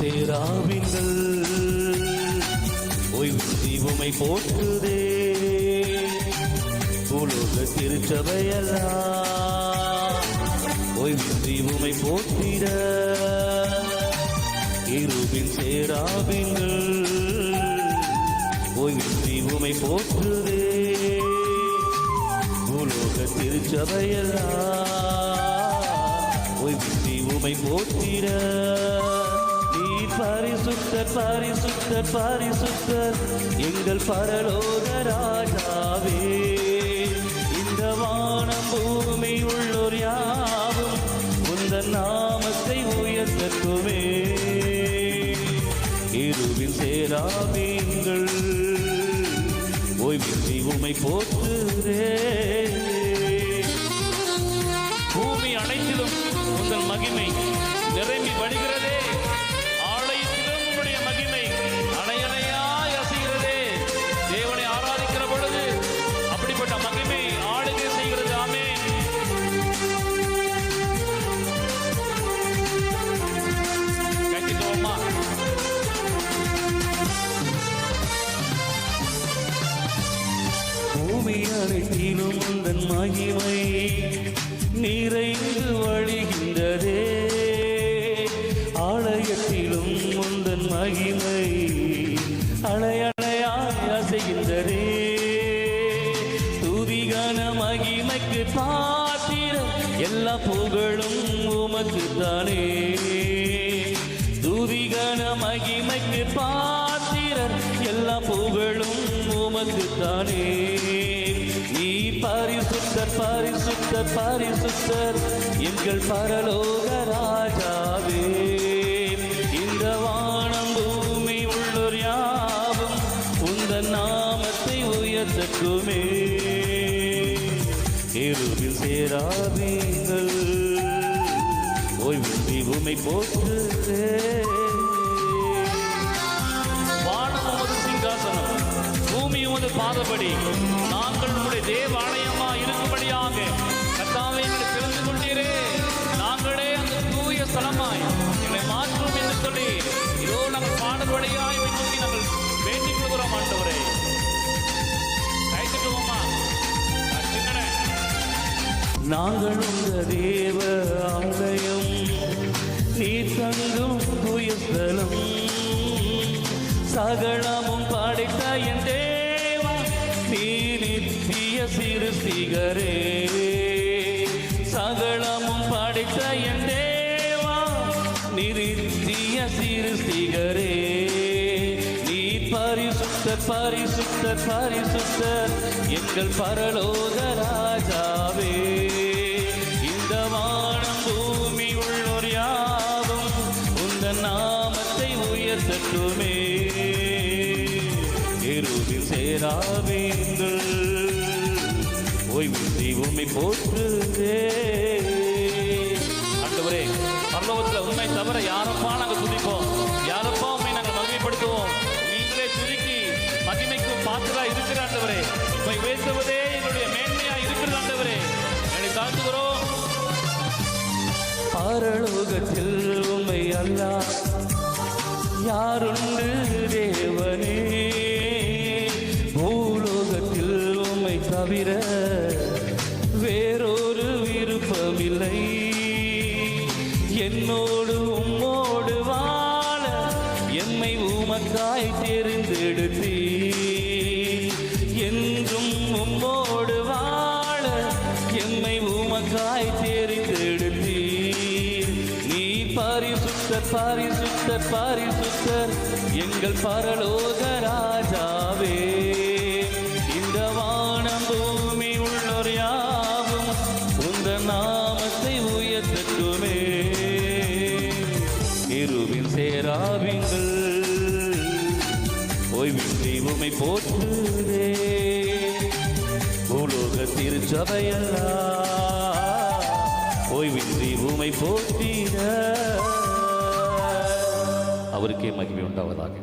சேராவிங்கள் ஓய்வு உமை போற்றுதே. பூலோக திருச்சபையெல்லாம் ஓய்வு உமை போற்றிட. இருவின் சேராவிங்கள் ஓய்வு உமை போற்றுதே. பூலோக திருச்சபையெல்லாம் ஓய்வு உமை போற்றிட. பரிசுத்தர் பரிசுத்தர் பரிசுத்தர் எங்கள் பரலோக ராஜாவே. இந்த வானம் பூமி உள்ளோர் யாவும் உந்த நாமத்தை உயர்த்தட்டுமே. இருவில் சேராமீங்கள் ஓய்வின்றி உமை போற்றுகிறேன் மகிமை நிறைந்து வழிகின்றதே. ஆலயத்திலும் முந்தன் மகிமை அலையடையாய் அசைகின்றதே. துதிகன மகிமைக்கு பாத்திரம் எல்லா புகழும் உமக்கு தானே துதிகன மகிமைக்கு பாத்திரர் எல்லா புகழும் உமக்கு தானே பரிசுத்தர் பரிசுத்தர் பரிசுத்தர் எங்கள் பரலோக ராஜாவே. இந்த வானம் பூமி உள்ளூர் யாவும் உந்த நாமத்தை உயர்த்தட்டுமே. எருவில் சேராவீங்கள் ஓய்வு உமை போற்றுதே. வானம் உமது சிங்காசனம் பூமி உமது பாதபடி. நாங்கள் உங்களுடைய தேவ சொல்லி இதோ நாங்கள் பாடல் வழியாய் நோக்கி நாங்கள் வேண்டிக் கொள்கிறோம் ஆண்டவரே. கைத்துட்டுவோமா நாங்கள் உங்க தேவ ஆலயம் நீ தங்கும் புயத்தலம் சகலமும் படைத்த என் தேவா நீ நித்திய சிறு சிகரே. நித்திய நீ பரிசுத்த பரிசுத்த பரிசுத்த எங்கள் பரலோக ராஜாவே. இந்த வானம் பூமி உள்ளோர் யாவும் உந்த நாமத்தை உயர்த்தட்டுமே. எருவில் சேராவீங்கள் ஓய்வு உண்மை போற்றுதே. ஆண்டவரே பரலோகத்தில் உண்மை தவிர யாரப்பா நாங்கள் துதிப்போம் மகிமைக்கு இருக்கிற ஆண்டவரே. உண்மை உயர்த்துவதே என்னுடைய மேன்மையா இருக்கிறது ஆண்டவரே. என்னை தாழ்த்துகிறோம் பரலோகத்தில் உண்மை அல்லா. யாருண்டு தேவனே? பூலோகத்தில் உண்மை தவிர என்னை உமக்காய் தெரிந்தெடுத்தீ நீ பரிசுத்தர் பரிசுத்தர் பரிசுத்தர். எங்கள் பரலோக ராஜாவே. இந்த வானம் பூமி உள்ளோர் யாவும் உந்த நாமத்தை உயர்த்தட்டுமே. இருவின் சேராவிங்கள் ஓய்வின்றி உமை போற்றுதே. திருச்சபையெல்லாம் ஓய்வின்றி உமை போற்றிட அவருக்கே மகிமை உண்டாவதாக.